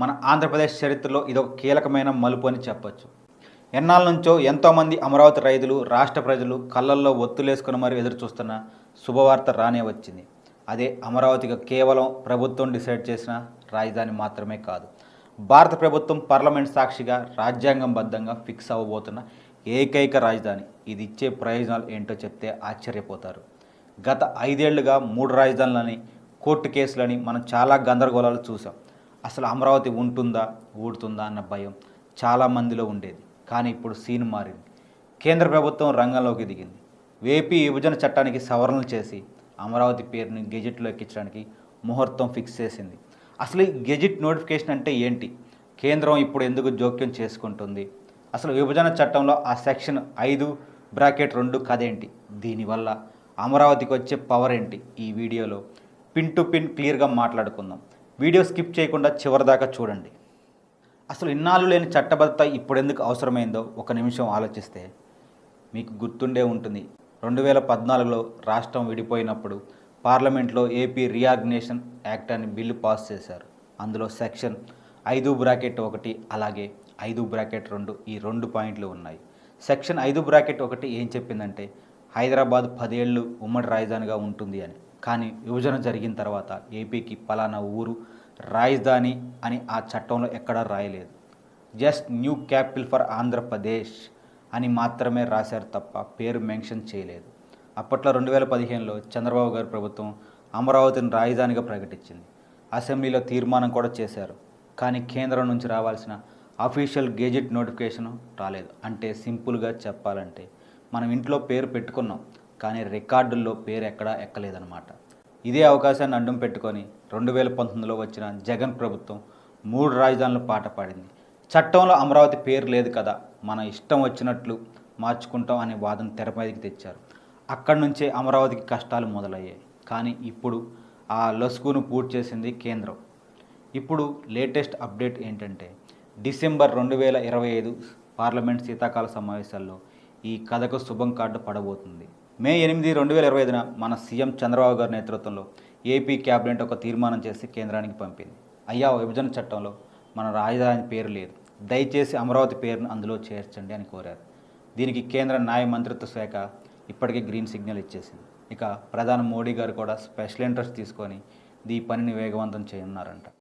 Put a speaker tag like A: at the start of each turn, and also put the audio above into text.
A: మన ఆంధ్రప్రదేశ్ చరిత్రలో ఇదొక కీలకమైన మలుపు అని చెప్పొచ్చు. ఎన్నాళ్ళ నుంచో ఎంతోమంది అమరావతి రైతులు రాష్ట్ర ప్రజలు కళ్ళల్లో ఒత్తులేసుకుని మరి ఎదురు చూస్తున్న శుభవార్త రానే వచ్చింది. అదే అమరావతిగా కేవలం ప్రభుత్వం డిసైడ్ చేసిన రాజధాని మాత్రమే కాదు. భారత ప్రభుత్వం పార్లమెంట్ సాక్షిగా రాజ్యాంగంబద్ధంగా ఫిక్స్ అవ్వబోతున్న ఏకైక రాజధాని. ఇది ఇచ్చే ప్రయోజనాలు ఏంటో చెప్తే ఆశ్చర్యపోతారు. గత ఐదేళ్ళుగా మూడు రాజధానులని కోర్టు కేసులని మనం చాలా గందరగోళాలు చూసాం అసలు అమరావతి ఉంటుందా ఊడుతుందా అన్న భయం చాలా మందిలో ఉండేది. కానీ ఇప్పుడు సీన్ మారింది. కేంద్ర ప్రభుత్వం రంగంలోకి దిగింది. వేపీ విభజన చట్టానికి సవరణలు చేసి అమరావతి పేరుని గెజెట్లో ఎక్కించడానికి ముహూర్తం ఫిక్స్ చేసింది. అసలు ఈ గెజిట్ నోటిఫికేషన్ అంటే ఏంటి? కేంద్రం ఇప్పుడు ఎందుకు జోక్యం చేసుకుంటుంది? అసలు విభజన చట్టంలో ఆ సెక్షన్ ఐదు బ్రాకెట్ రెండు కథ ఏంటి? దీనివల్ల అమరావతికి వచ్చే పవర్ ఏంటి? ఈ వీడియోలో పిన్ టు పిన్ క్లియర్గా మాట్లాడుకుందాం. వీడియో స్కిప్ చేయకుండా చివరిదాకా చూడండి. అసలు ఇన్నాళ్ళు లేని చట్టబద్ధత ఇప్పుడెందుకు అవసరమైందో ఒక నిమిషం ఆలోచిస్తే మీకు గుర్తుండే ఉంటుంది. రెండు వేల పద్నాలుగులో రాష్ట్రం విడిపోయినప్పుడు పార్లమెంట్లో ఏపీ రీఆర్గనైజేషన్ యాక్ట్ అని బిల్లు పాస్ చేశారు. అందులో సెక్షన్ ఐదు బ్రాకెట్ ఒకటి అలాగే ఐదు బ్రాకెట్ రెండు ఈ రెండు పాయింట్లు ఉన్నాయి. సెక్షన్ ఐదు బ్రాకెట్ ఒకటి ఏం చెప్పిందంటే హైదరాబాద్ పదేళ్ళు ఉమ్మడి రాజధానిగా ఉంటుంది అని. కానీ విభజన జరిగిన తర్వాత ఏపీకి పలానా ఊరు రాజధాని అని ఆ చట్టంలో ఎక్కడా రాయలేదు. Just new capital for Andhra Pradesh అని మాత్రమే రాశారు తప్ప పేరు మెన్షన్ చేయలేదు. అప్పట్లో రెండు వేల పదిహేనులో చంద్రబాబు గారి ప్రభుత్వం అమరావతిని రాజధానిగా ప్రకటించింది. అసెంబ్లీలో తీర్మానం కూడా చేశారు. కానీ కేంద్రం నుంచి రావాల్సిన అఫీషియల్ గెజెట్ నోటిఫికేషన్ రాలేదు. అంటే సింపుల్గా చెప్పాలంటే మనం ఇంట్లో పేరు పెట్టుకున్నాం. కానీ రికార్డుల్లో పేరు ఎక్కడా ఎక్కలేదన్నమాట. ఇదే అవకాశాన్ని అడ్డం పెట్టుకొని రెండు వేల పంతొమ్మిదిలో వచ్చిన జగన్ ప్రభుత్వం మూడు రాజధానులు పాట పాడింది. చట్టంలో అమరావతి పేరు లేదు కదా మన ఇష్టం వచ్చినట్లు మార్చుకుంటాం అనే వాదన తెరపైకి తెచ్చారు. అక్కడి నుంచే అమరావతికి కష్టాలు మొదలయ్యాయి. కానీ ఇప్పుడు ఆ లసుకును పూర్తి చేసింది కేంద్రం. ఇప్పుడు లేటెస్ట్ అప్డేట్ ఏంటంటే డిసెంబర్ రెండు వేల ఇరవై ఐదు పార్లమెంట్ శీతాకాల సమావేశాల్లో ఈ కథకు శుభం కార్డు పడబోతుంది. మే ఎనిమిది రెండు వేల ఇరవై ఐదున మన సీఎం చంద్రబాబు గారి నేతృత్వంలో ఏపీ క్యాబినెట్ ఒక తీర్మానం చేసి కేంద్రానికి పంపింది. అయ్యా విభజన చట్టంలో మన రాజధాని పేరు లేదు. దయచేసి అమరావతి పేరును అందులో చేర్చండి అని కోరారు. దీనికి కేంద్ర న్యాయ మంత్రిత్వ శాఖ ఇప్పటికే గ్రీన్ సిగ్నల్ ఇచ్చేసింది. ఇక ప్రధాని మోడీ గారు కూడా స్పెషల్ ఇంట్రెస్ట్ తీసుకొని ఈ పనిని వేగవంతం చేయనున్నారంట.